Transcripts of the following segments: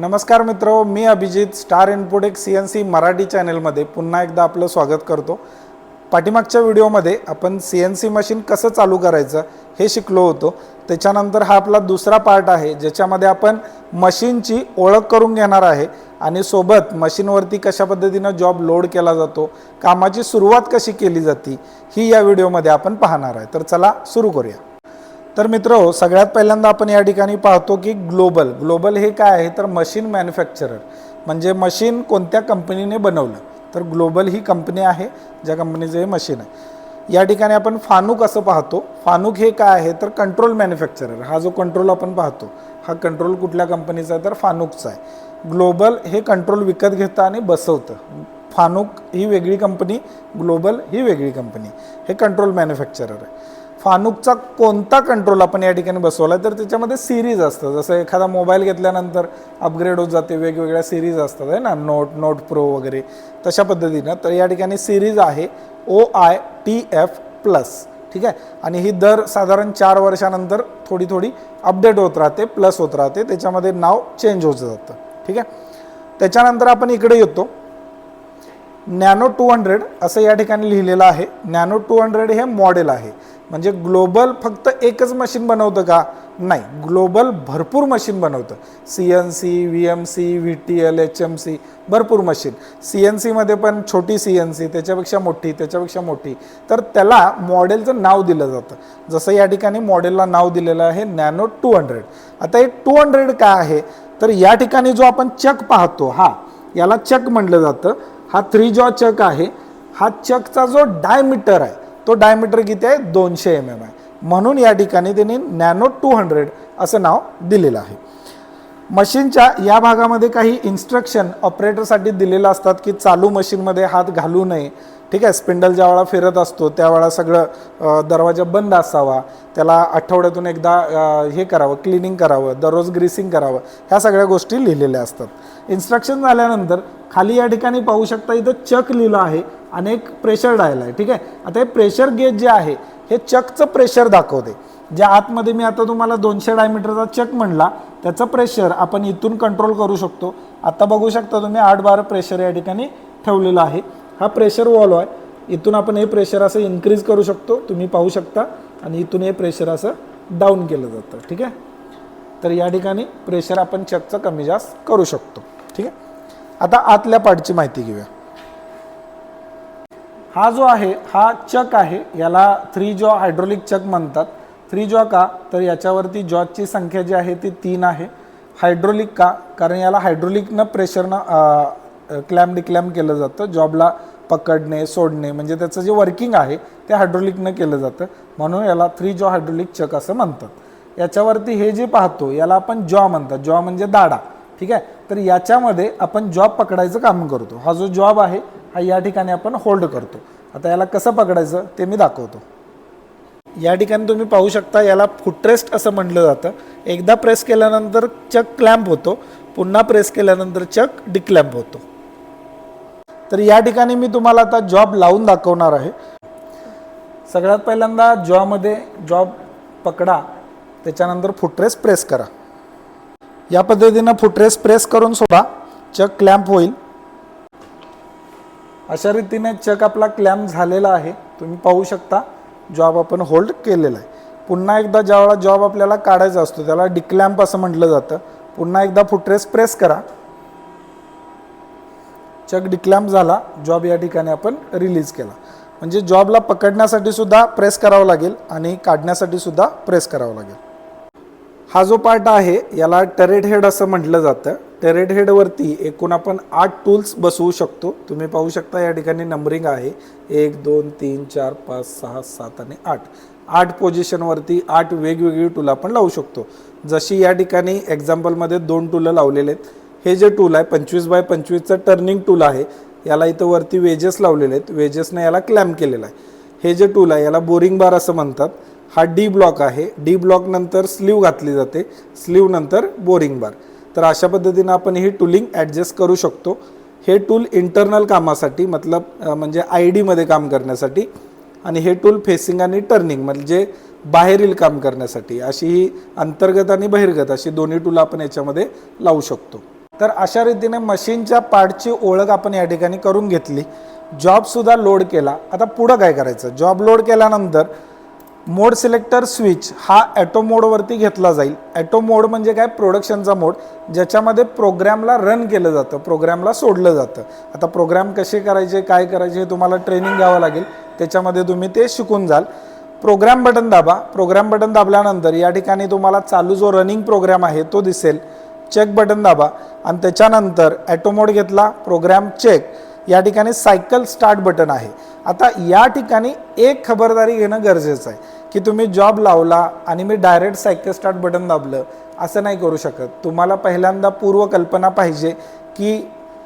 नमस्कार मित्र मी अभिजित स्टार इनपुट एक सी एन सी मराठी चॅनलमध्ये पुन्हा एकदा आपलं स्वागत करतो. पाठीमागच्या व्हिडिओमध्ये आपण सी एन सी मशीन कसं चालू करायचं हे शिकलो होतो. त्याच्यानंतर हा आपला दुसरा पार्ट आहे ज्याच्यामध्ये आपण मशीनची ओळख करून घेणार आहे आणि सोबत मशीनवरती कशा पद्धतीनं जॉब लोड केला जातो कामाची सुरुवात कशी केली जाते ही या व्हिडिओमध्ये आपण पाहणार आहे. तर चला सुरू करूया. तर मित्र सगळ्यात पहिल्यांदा आपण या ठिकाणी पाहतो की ग्लोबल ग्लोबल हे काय आहे? तर मशीन मॅन्युफॅक्चरर. म्हणजे मशीन कोणत्या कंपनीने बनवलं? तर ग्लोबल ही कंपनी आहे ज्या कंपनीचं हे मशीन आहे. या ठिकाणी आपण फानुक असं पाहतो. फानुक हे काय आहे? तर कंट्रोल मॅन्युफॅक्चरर. हा जो कंट्रोल आपण पाहतो हा कंट्रोल कुठल्या कंपनीचा आहे? तर फानुकचा आहे. ग्लोबल हे कंट्रोल विकत घेतं आणि बसवतं. फानुक ही वेगळी कंपनी ग्लोबल ही वेगळी कंपनी. हे कंट्रोल मॅन्युफॅक्चरर आहे. फानुकचा कोणता कंट्रोल आपण या ठिकाणी बसवला तर त्याच्यामध्ये सिरीज असतं जसं एखादा मोबाईल घेतल्यानंतर अपग्रेड होत जाते वेगवेगळ्या सिरीज असतात आहे ना? नोट नोट प्रो वगैरे तशा पद्धतीनं. तर या ठिकाणी सिरीज आहे O I T F plus ठीक आहे? आणि ही दर साधारण चार वर्षानंतर थोडी थोडी अपडेट होत राहते प्लस होत राहते. त्याच्यामध्ये नाव चेंज होत जातं ठीक आहे? त्याच्यानंतर आपण इकडे येतो. नॅनो टू हंड्रेड असं या ठिकाणी लिहिलेलं आहे. नॅनो टू हंड्रेड हे मॉडेल आहे. म्हणजे ग्लोबल फक्त एकच मशीन बनवतं का? नाही. ग्लोबल भरपूर मशीन बनवतं. C N C V M C V T L H M C भरपूर मशीन. सी एन सीमध्ये पण छोटी सी एन सी त्याच्यापेक्षा मोठी त्याच्यापेक्षा मोठी. तर त्याला मॉडेलचं नाव दिलं जातं. जसं या ठिकाणी मॉडेलला नाव दिलेलं आहे नॅनो टू हंड्रेड. आता हे टू हंड्रेड काय आहे? तर या ठिकाणी जो आपण चक पाहतो हा याला चक म्हटलं जातं. हा थ्री जॉ चक आहे. हा चकचा जो डायमीटर आहे तो डायमीटर किती आहे? दोनशे एम एम आहे. म्हणून या ठिकाणी त्यांनी नॅनो टू हंड्रेड असं नाव दिलेलं आहे. मशीनच्या या भागामध्ये काही इन्स्ट्रक्शन ऑपरेटरसाठी दिलेलं असतात की चालू मशीनमध्ये हात घालू नये. ठीक आहे? स्पिंडल ज्या वेळा फिरत असतो त्यावेळा सगळं दरवाजा बंद असावा. त्याला आठवड्यातून एकदा हे करावं क्लिनिंग करावं दररोज ग्रीसिंग करावं. ह्या सगळ्या गोष्टी लिहिलेल्या असतात. इन्स्ट्रक्शन झाल्यानंतर खाली या ठिकाणी पाहू शकता इथं चक लिहिलं आहे. आणि एक प्रेशर डायल आहे. ठीक आहे? आता हे प्रेशर गेज जे आहे हे चकचं प्रेशर दाखवते. ज्या आतमध्ये मी आता तुम्हाला दोनशे डायमीटरचा चक म्हणला त्याचं प्रेशर आपण इथून कंट्रोल करू शकतो. आता बघू शकता तुम्ही आठ बारा प्रेशर या ठिकाणी ठेवलेलं आहे. हा प्रेशर वॉल्व आहे. इथून आपण हे प्रेशर असं इन्क्रीज करू शकतो. तुम्ही पाहू शकता. आणि इथून हे प्रेशर असं डाऊन केलं जातं. ठीक आहे? तर या ठिकाणी प्रेशर आपण चकचं कमी जास्त करू शकतो. ठीक आहे? आता आतल्या पार्टची माहिती घेऊया. हा जो आहे हा चक आहे याला थ्री जॉ हायड्रोलिक चक म्हणतात. थ्री जॉ का? तर याच्यावरती जॉची संख्या जी आहे ती तीन आहे. हायड्रोलिक का? कारण याला हायड्रोलिकनं प्रेशरनं क्लॅम डिक्लॅम केलं जातं. जॉबला पकडणे सोडणे म्हणजे त्याचं जे वर्किंग आहे ते हायड्रोलिकनं केलं जातं. म्हणून याला थ्री जॉ हायड्रोलिक चक असं म्हणतात. याच्यावरती हे जे पाहतो याला आपण जॉ म्हणतात. जॉ म्हणजे दाडा. ठीक आहे? तर याच्यामध्ये आपण जॉब पकडायचं काम करतो. हा जो जॉब आहे हा या ठिकाणी आपण होल्ड करतो. आता याला कसं पकडायचं ते मी दाखवतो. या ठिकाणी तुम्ही पाहू शकता याला फुटरेस्ट असं म्हटलं जातं. एकदा प्रेस केल्यानंतर चक क्लॅम्प होतो. पुन्हा प्रेस केल्यानंतर चक डिक्लॅम्प होतो. तर या ठिकाणी मी तुम्हाला आता जॉब लावून दाखवणार आहे. सगळ्यात पहिल्यांदा जॉमध्ये जॉब पकडा त्याच्यानंतर फुटरेस प्रेस करा. या पद्धतीनं फुटरेस प्रेस करून सोडा. चक क्लॅम्प होईल. अशा रीतीने चक आपला क्लॅम्प झालेला आहे. तुम्ही पाहू शकता जॉब आपण होल्ड केलेला आहे. पुन्हा एकदा ज्यावेळा जॉब आपल्याला काढायचा असतो त्याला डिक्लॅम्प असं म्हटलं जातं. पुन्हा एकदा फुटरेस प्रेस करा. चक डिक्लॅम्प झाला जॉब या ठिकाणी आपण रिलीज केला. म्हणजे जॉबला पकडण्यासाठी सुद्धा प्रेस करावं लागेल आणि काढण्यासाठी सुद्धा प्रेस करावं लागेल. हा जो पार्ट आहे याला टरेट हेड असं म्हटलं जातं. टेरेट हेडवरती एकूण आपण आठ टूल्स बसवू शकतो. तुम्ही पाहू शकता या ठिकाणी नंबरिंग आहे. एक दोन तीन चार पाच सहा सात आणि आठ. आठ पोझिशनवरती आठ वेगवेगळी टूल आपण लावू शकतो. जशी या ठिकाणी एक्झाम्पलमध्ये दोन टूलं लावलेले आहेत. हे जे टूल आहे पंचवीस बाय पंचवीसचं टर्निंग टूल आहे याला इथं वरती वेजेस लावलेले आहेत. वेजेसने याला क्लॅम्प केलेला आहे. हे जे टूल आहे याला बोरिंग बार असं म्हणतात. हा डी ब्लॉक आहे. डी ब्लॉक नंतर स्लीव घातली जाते. स्लीव नंतर बोरिंग बार तर अशा पद्धतीनं आपण ही टूलिंग ॲडजस्ट करू शकतो. हे टूल इंटरनल कामासाठी मतलब म्हणजे आय डीमध्ये काम करण्यासाठी आणि हे टूल फेसिंग आणि टर्निंग म्हणजे बाहेरील काम करण्यासाठी. अशी ही अंतर्गत आणि बहिर्गत अशी दोन्ही टूल आपण याच्यामध्ये लावू शकतो. तर अशा रीतीने मशीनच्या पार्टची ओळख आपण या ठिकाणी करून घेतली. जॉबसुद्धा लोड केला. आता पुढं काय करायचं? जॉब लोड केल्यानंतर मोड सिलेक्टर स्विच हा ॲटो मोडवरती घेतला जाईल. ॲटो मोड म्हणजे काय? प्रोडक्शनचा मोड ज्याच्यामध्ये प्रोग्रॅमला रन केलं जातं प्रोग्रॅमला सोडलं जातं. आता प्रोग्रॅम कसे करायचे काय करायचे हे तुम्हाला ट्रेनिंग घ्यावं लागेल. त्याच्यामध्ये तुम्ही ते शिकून जाल. प्रोग्राम बटन दाबा. प्रोग्राम बटन दाबल्यानंतर या ठिकाणी तुम्हाला चालू जो रनिंग प्रोग्राम आहे तो दिसेल. चेक बटन दाबा. आणि त्याच्यानंतर ॲटो मोड घेतला. प्रोग्राम चेक या ठिकाणी सायकल स्टार्ट बटन आहे. आता या ठिकाणी एक खबरदारी घेणं गरजेचं आहे. की तुम्ही जॉब लावला आणि मी डायरेक्ट सायकल स्टार्ट बटन दाबलं असं नाही करू शकत. तुम्हाला पहिल्यांदा पूर्वकल्पना पाहिजे की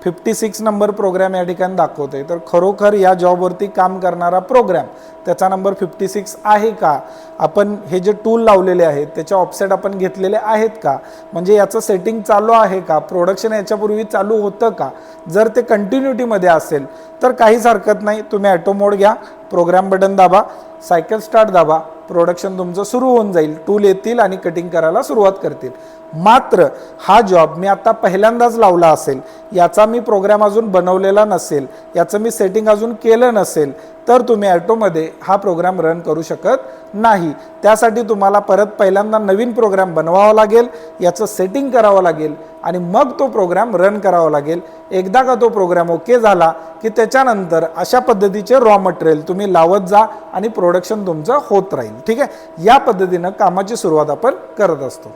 फिफ्टी सिक्स नंबर प्रोग्रॅम या ठिकाणी दाखवतो आहे तर खरोखर या जॉबवरती काम करणारा प्रोग्रॅम त्याचा नंबर फिफ्टी सिक्स आहे का? आपण हे जे टूल लावलेले आहेत त्याच्या ऑफसेट आपण घेतलेले आहेत का? म्हणजे याचं सेटिंग चालू आहे का? प्रोडक्शन याच्यापूर्वी चालू होतं का? जर ते कंटिन्युटीमध्ये असेल तर काहीच हरकत नाही. तुम्ही ॲटो मोड घ्या प्रोग्राम बटन दाबा सायकल स्टार्ट दाबा प्रोडक्शन तुमचं सुरू होऊन जाईल. टूल येतील आणि कटिंग करायला सुरुवात करतील. मात्र हा जॉब मी आता पहिल्यांदाच लावला असेल. याचा मी प्रोग्राम अजून बनवलेला नसेल. याचं मी सेटिंग अजून केलं नसेल. तर तुम्ही ॲटोमध्ये हा प्रोग्राम रन करू शकत नाही. त्यासाठी तुम्हाला परत पहिल्यांदा नवीन प्रोग्राम बनवावा लागेल याचं सेटिंग करावं लागेल आणि मग तो प्रोग्राम रन करावा लागेल. एकदा का तो प्रोग्राम ओके झाला की त्याच्यानंतर अशा पद्धतीचे रॉ मटेरियल तुम्ही लावत जा आणि प्रोडक्शन तुमचं होत राहील. ठीक आहे? या पद्धतीनं कामाची सुरुवात आपण करत असतो.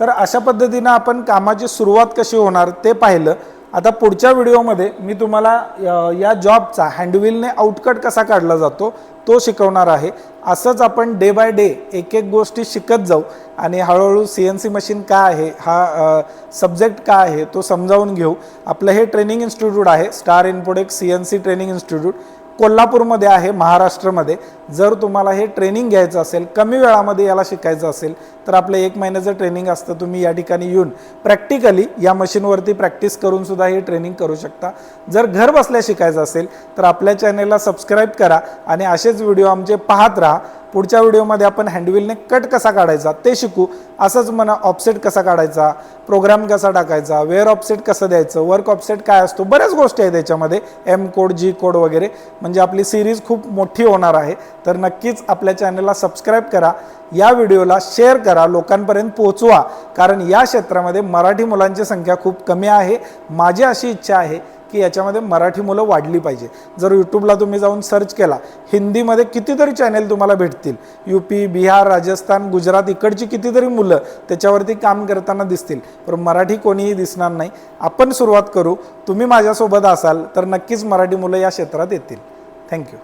तर अशा पद्धतीनं आपण कामाची सुरुवात कशी होणार ते पाहिलं. आता पुढच्या व्हिडिओमध्ये मी तुम्हाला या जॉबचा हँडविलने आउटकट कसा काढला जातो तो शिकवणार आहे. असंच आपण डे बाय डे एक एक गोष्टी शिकत जाऊ आणि हळूहळू सी एन सी मशीन काय आहे हा सब्जेक्ट काय आहे तो समजावून घेऊ. आपलं हे ट्रेनिंग इन्स्टिट्यूट आहे star infodex C N C training institute. कोल्हापूरमध्ये आहे महाराष्ट्रामध्ये. जर तुम्हाला हे ट्रेनिंग घ्यायचं असेल कमी वेळामध्ये याला शिकायचं असेल तर आपलं एक महिन्याचं ट्रेनिंग असतं तुम्ही या ठिकाणी येऊन प्रॅक्टिकली या मशीनवरती प्रॅक्टिस करून सुद्धा हे ट्रेनिंग करू शकता. जर घर बसल्या शिकायचं असेल तर आपल्या चॅनेलला सबस्क्राईब करा आणि असेच व्हिडिओ आमचे पाहत राहा. पुढच्या व्हिडिओमध्ये आपण हँडविलने कट कसा काढायचा ते शिकू असंच म्हणा ऑफसेट कसा काढायचा प्रोग्राम कसा टाकायचा वेअर ऑफसेट कसं द्यायचं वर्क ऑफसेट काय असतो बऱ्याच गोष्टी आहेत त्याच्यामध्ये एम कोड जी कोड वगैरे. म्हणजे आपली सिरीज खूप मोठी होणार आहे. तर नक्कीच आपल्या चॅनलला सबस्क्राईब करा या व्हिडिओला शेअर करा लोकांपर्यंत पोहोचवा. कारण या क्षेत्रामध्ये मराठी मुलांची संख्या खूप कमी आहे. माझी अशी इच्छा आहे की याच्यामध्ये मराठी मुलं वाढली पाहिजे. जर यूट्यूबला तुम्ही जाऊन सर्च केला हिंदीमध्ये कितीतरी चॅनेल तुम्हाला भेटतील. यू पी बिहार राजस्थान गुजरात इकडची कितीतरी मुलं त्याच्यावरती काम करताना दिसतील. पण मराठी कोणीही दिसणार नाही. आपण सुरुवात करू. तुम्ही माझ्यासोबत असाल तर नक्कीच मराठी मुलं या क्षेत्रात येतील. थँक्यू